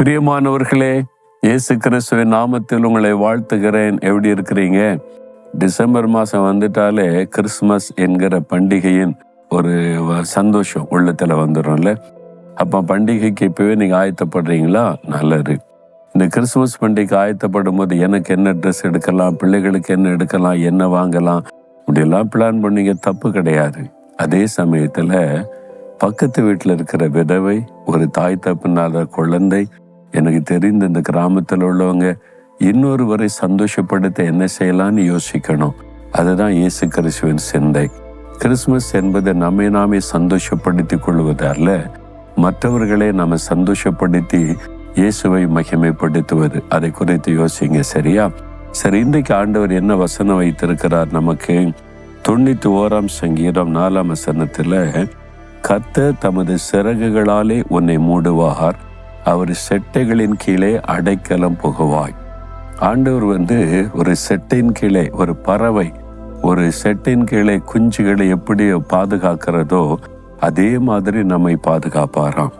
பிரியமானவர்களே இயேசு கிறிஸ்துவின் நாமத்தில் உங்களை வாழ்த்துகிறேன். எப்படி இருக்கிறீங்க? டிசம்பர் மாதம் வந்துட்டாலே கிறிஸ்மஸ் என்கிற பண்டிகையின் ஒரு சந்தோஷம் உள்ளத்தில் வந்துடும்ல. அப்போ பண்டிகைக்கு இப்போவே நீங்கள் ஆயத்தப்படுறீங்களா? நல்லது. இந்த கிறிஸ்மஸ் பண்டிகை ஆயத்தப்படும் போது எனக்கு என்ன ட்ரெஸ் எடுக்கலாம்? பிள்ளைகளுக்கு என்ன எடுக்கலாம்? என்ன வாங்கலாம்? இப்படியெல்லாம் பிளான் பண்ணீங்க தப்பு கிடையாது. அதே சமயத்தில் பக்கத்து வீட்டில் இருக்கிற விதவை ஒரு தாய் தப்புனாத குழந்தை எனக்கு தெரிந்த இந்த கிராமத்தில் உள்ளவங்க இன்னொருவரை சந்தோஷப்படுத்த என்ன செய்யலாம்னு யோசிக்கணும். அதுதான் இயேசு கிறிஸ்துவின் சிந்தை. கிறிஸ்மஸ் என்பது நம்மை நாமே சந்தோஷப்படுத்தி கொள்வது அல்ல மற்றவர்களை சந்தோஷப்படுத்தி இயேசுவை மகிமைப்படுத்துவது. அதை குறித்து யோசிங்க சரியா? சரி இன்றைக்கு ஆண்டவர் என்ன வசனம் வைத்திருக்கிறார் நமக்கு? தொண்ணூத்தி ஓராம் சங்கீதம் நாலாம் வசனத்தில் கத்த தமது சிறகுகளாலே உன்னை மூடுவார். அவர் செட்டைகளின் கீழே அடைக்கலம் புகுவாய். ஆண்டவர் வந்து ஒரு செட்டின் கீழே ஒரு பறவை ஒரு செட்டின் கீழே குஞ்சுகளை எப்படி பாதுகாக்கிறதோ அதே மாதிரி நம்மை பாதுகாப்பாராம்.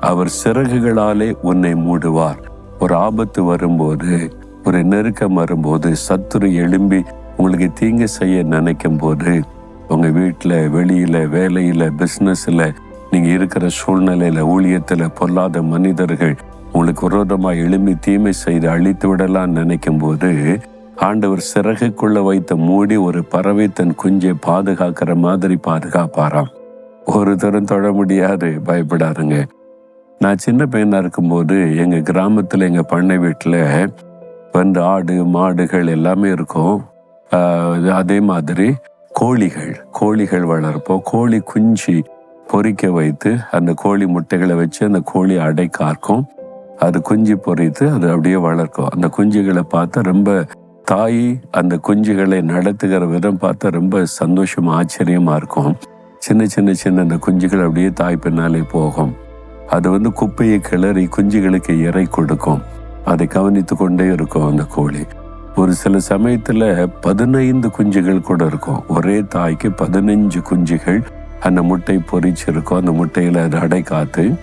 அவர் சிறகுகளாலே உன்னை மூடுவார். ஒரு ஆபத்து வரும்போது ஒரு நெருக்கம் வரும்போது சத்துரு எழும்பி உங்களுக்கு தீங்கு செய்ய நினைக்கும் போது உங்க வீட்டில் வெளியில வேலையில பிஸ்னஸ்ல நீங்கள் இருக்கிற சூழ்நிலையில் ஊழியத்தில் பொல்லாத மனிதர்கள் உங்களுக்கு விரோதமாக எழும்பி தீமை செய்து அழித்து விடலாம் நினைக்கும் போது ஆண்டவர் சிறகுக்குள்ள வைத்த மூடி ஒரு பறவை தன் குஞ்சை பாதுகாக்கிற மாதிரி பாதுகாப்பாராம். ஒரு தரம் தொட முடியாது பயப்படாதுங்க. நான் சின்ன பையனாக இருக்கும்போது எங்கள் கிராமத்தில் எங்கள் பண்ணை வீட்டில் வந்து ஆடு மாடுகள் எல்லாமே இருக்கும். அதே மாதிரி கோழிகள் கோழிகள் வளர்ப்போம். கோழி குஞ்சு பொறிக்க வைத்து அந்த கோழி முட்டைகளை வச்சு அந்த கோழி அடை காக்கும் அது குஞ்சு பொரித்து அது அப்படியே வளர்க்கும். அந்த குஞ்சுகளை பார்த்தா ரொம்ப தாய் அந்த குஞ்சுகளை நடத்துகிற விதம் பார்த்தா ரொம்ப சந்தோஷம் ஆச்சரியமாக இருக்கும். சின்ன சின்ன சின்ன அந்த குஞ்சுகள் அப்படியே தாய் பின்னாலே போகும். அது வந்து குப்பையை கிளறி குஞ்சுகளுக்கு இறை கொடுக்கும். அதை கவனித்து கொண்டே இருக்கும் அந்த கோழி. ஒரு சில சமயத்தில் பதினைந்து குஞ்சுகள் கூட இருக்கும். ஒரே தாய்க்கு பதினஞ்சு குஞ்சுகள் அந்த முட்டை பொரிச்சிருக்கும் அந்த முட்டையில் அடை காத்து.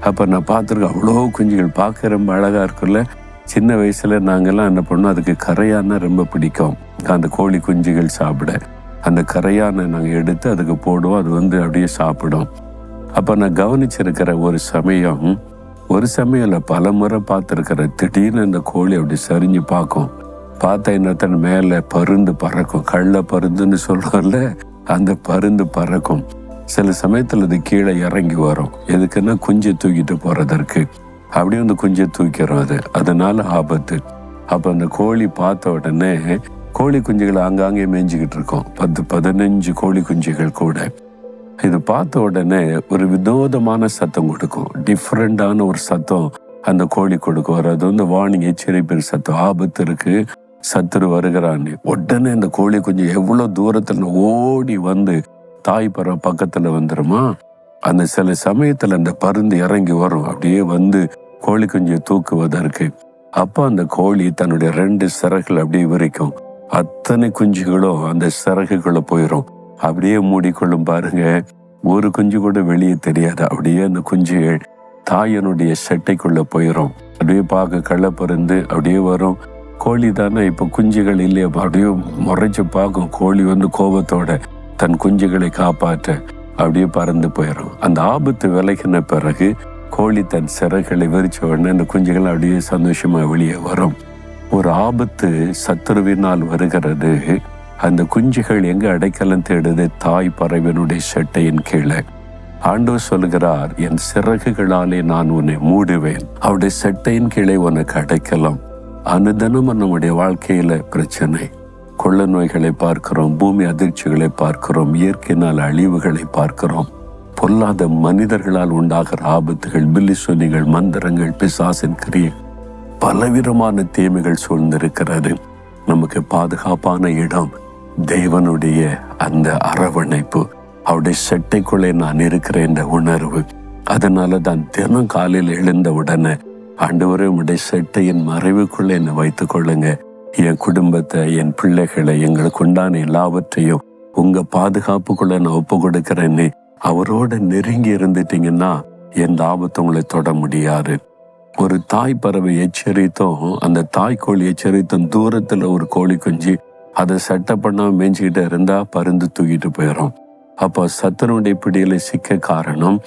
அப்போ நான் பார்த்துருக்கேன் அவ்வளோ குஞ்சுகள் பார்க்க ரொம்ப அழகாக இருக்குல்ல சின்ன வயசில் நாங்கெல்லாம் என்ன பண்ணோம் அதுக்கு கரையானா ரொம்ப பிடிக்கும். அந்த கோழி குஞ்சுகள் சாப்பிட. அந்த கரையானை நாங்கள் எடுத்து அதுக்கு போடுவோம் அது வந்து அப்படியே சாப்பிடும். அப்போ நான் கவனிச்சிருக்கிற ஒரு சமயம் ஒரு சமயம் பல முறை பார்த்துருக்கிற திடீர்னு அந்த கோழி அப்படி சரிஞ்சு பார்க்கும். பார்த்தா இன்னொருத்தன் மேலே பருந்து பறக்கும். கள்ள பருந்துன்னு சொல்றோம்ல அந்த பருந்து பறக்கும். சில சமயத்தில் அது கீழே இறங்கி வரும். எதுக்குன்னா குஞ்சை தூக்கிட்டு போறதற்கு. அப்படியே வந்து குஞ்சை தூக்கிறோம் அது. அதனால ஆபத்து. அப்போ அந்த கோழி பார்த்த உடனே கோழி குஞ்சுகளை ஆங்காங்கே மேய்ஞ்சிக்கிட்டு இருக்கோம். பத்து பதினஞ்சு கோழி குஞ்சுகள் கூட. இது பார்த்த உடனே ஒரு வினோதமான சத்தம் கொடுக்கும். டிஃப்ரெண்டான ஒரு சத்தம் அந்த கோழி கொடுக்கும். அது வந்து வார்னிங் எச்சரிப்பின் சத்தம். ஆபத்து இருக்கு. சத்துரு வருகிறான்னு. உடனே அந்த கோழி குஞ்சு எவ்வளவு தூரத்துல ஓடி வந்து தாய் பறவை பக்கத்துல வந்துருமா? அந்த சில சமயத்துல அந்த பருந்து இறங்கி வரும். அப்படியே வந்து கோழி குஞ்சை தூக்குவதற்கு. அப்போ அந்த கோழி தன்னுடைய ரெண்டு சிறகுகள் அப்படியே விரிக்கும். அத்தனை குஞ்சுகளும் அந்த சிறகுகளை போயிடும் அப்படியே மூடிக்கொள்ளும் பாருங்க. ஒரு குஞ்சு கூட வெளியே தெரியாது. அப்படியே அந்த குஞ்சுகள் தாயனுடைய செட்டைக்குள்ள போயிடும் அப்படியே பார்க்க கள்ளப்பருந்து அப்படியே வரும். கோழி தானே இப்போ குஞ்சுகள் இல்லையா அப்படியே முறைச்சு பார்க்கும் கோழி வந்து கோபத்தோட தன் குஞ்சுகளை காப்பாற்ற அப்படியே பறந்து போயிடும். அந்த ஆபத்து விலகின பிறகு கோழி தன் சிறகுகளை விரிச்ச உடனே அந்த குஞ்சுகள் அப்படியே சந்தோஷமா வெளியே வரும். ஒரு ஆபத்து சத்துருவினால் வருகிறது. அந்த குஞ்சுகள் எங்க அடைக்கலம் தேடுது? தாய் பறவையினுடைய செட்டையின் கீழே. ஆண்டவர் சொல்கிறார் என் சிறகுகளாலே நான் உன்னை மூடுவேன். அவருடைய செட்டையின் கீழே உனக்கு அடைக்கலாம். அனுதனமும் நம்முடைய வாழ்க்கையில பிரச்சனை. கொள்ள நோய்களை பார்க்கிறோம் பூமி அதிர்ச்சிகளை பார்க்கிறோம் இயற்கையினால் அழிவுகளை பார்க்கிறோம். பொல்லாத மனிதர்களால் உண்டாகிற ஆபத்துகள் பில்லிசொனிகள் மந்திரங்கள் பிசாசின் கிரிய பலவிதமான தீமைகள் சூழ்ந்திருக்கிறது. நமக்கு பாதுகாப்பான இடம் தேவனுடைய அந்த அரவணைப்பு. அவருடைய செட்டைக்குள்ளே நான் இருக்கிற இந்த உணர்வு. அதனால தான் தினம் காலையில் எழுந்த உடனே ஆண்டவரே உடைய செட்டையின் மறைவுக்குள்ளே என்னை வைத்துக் கொள்ளுங்க என் குடும்பத்தை என் பிள்ளைகளை எங்களுக்கு உண்டான எல்லாவற்றையும் உங்க பாதுகாப்புக்குள்ள நான் ஒப்பு கொடுக்கிறேன்னு அவரோட நெருங்கி இருந்துட்டீங்கன்னா எந்த ஆபத்து உங்களை தொட முடியாது. ஒரு தாய் பறவை எச்சரித்தும் அந்த தாய் கோழி எச்சரித்தும் தூரத்துல ஒரு கோழி குஞ்சு அதை சட்டை பண்ணாம மேய்ஞ்சிக்கிட்டு இருந்தா பருந்து தூக்கிட்டு போயிடும் அப்போ சத்தனுடைய பிடியில சிக்க காரணம்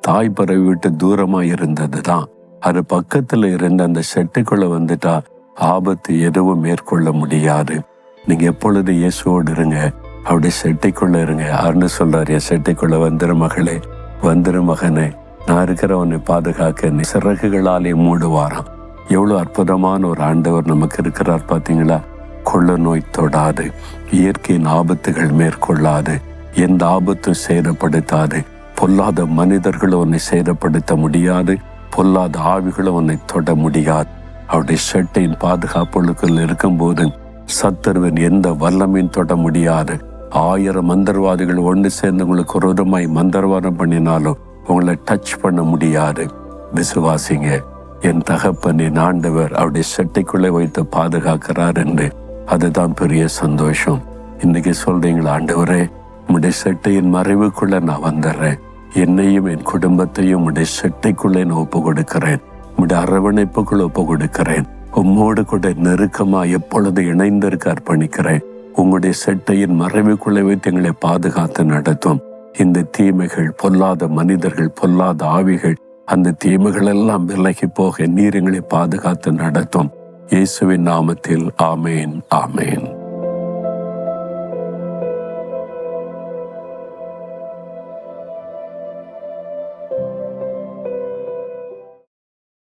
தாய் பறவை விட்டு தூரமா இருந்தது தான் அது பக்கத்துல இருந்த அந்த செட்டுக்குள்ள வந்துட்டா ஆபத்து எதுவும் மேற்கொள்ள முடியாது. நீங்க எப்பொழுது இயேசுவோடு இருங்க அவருடைய செட்டைக்குள்ள இருங்க. யாருன்னு சொல்றாரு என் செட்டைக்குள்ள வந்துரு மகளே வந்துரு மகனே. நான் இருக்கிறவனை பாதுகாக்க நீ சிறகுகளாலே மூடுவாராம். எவ்வளவு அற்புதமான ஒரு ஆண்டவர் நமக்கு இருக்கிறார் பாத்தீங்களா? கொள்ள நோய் தொடாது இயற்கையின் ஆபத்துகள் மேற்கொள்ளாது எந்த ஆபத்தும் சேதப்படுத்தாது. பொல்லாத மனிதர்களும் உன்னை சேதப்படுத்த முடியாது பொல்லாத ஆவிகளும் உன்னை தொட முடியாது. அவருடைய ஷெட்டின் பாதுகாப்புகளுக்குள் இருக்கும்போது சத்தருவன் எந்த வல்லமையும் தொட முடியாது. ஆயிரம் மந்திரவாதிகள் ஒன்று சேர்ந்து உங்களுக்கு விரோதமாய் மந்திரவாதம் பண்ணினாலும் உங்களை டச் பண்ண முடியாது. விசுவாசிங்க என் தகப்பனின் ஆண்டவர் அவருடைய செட்டைக்குள்ளே வைத்து பாதுகாக்கிறார் என்று. அதுதான் பெரிய சந்தோஷம். இன்னைக்கு சொல்றீங்களா ஆண்டவரே உடைய செட்டையின் மறைவுக்குள்ள நான் வந்துடுறேன். என்னையும் என் குடும்பத்தையும் உடைய செட்டைக்குள்ளே நான் ஒப்பு கொடுக்கிறேன் உடைய அரவணைப்புக்குள்ள ஒப்பு கொடுக்கிறேன் உம்மோடு கூட நெருக்கமா எப்பொழுது இணைந்திருக்க அர்ப்பணிக்கிறேன். உங்களுடைய செட்டையின் மறைவுக்குள்ளே வைத்து எங்களை பாதுகாத்து நடத்தும். இந்த தீமைகள் பொல்லாத மனிதர்கள் பொல்லாத ஆவிகள் அந்த தீமைகள் எல்லாம் விலகி போக நீர் எங்களை பாதுகாத்து நடத்தும். இயேசுவின் நாமத்தில் ஆமேன் ஆமேன்.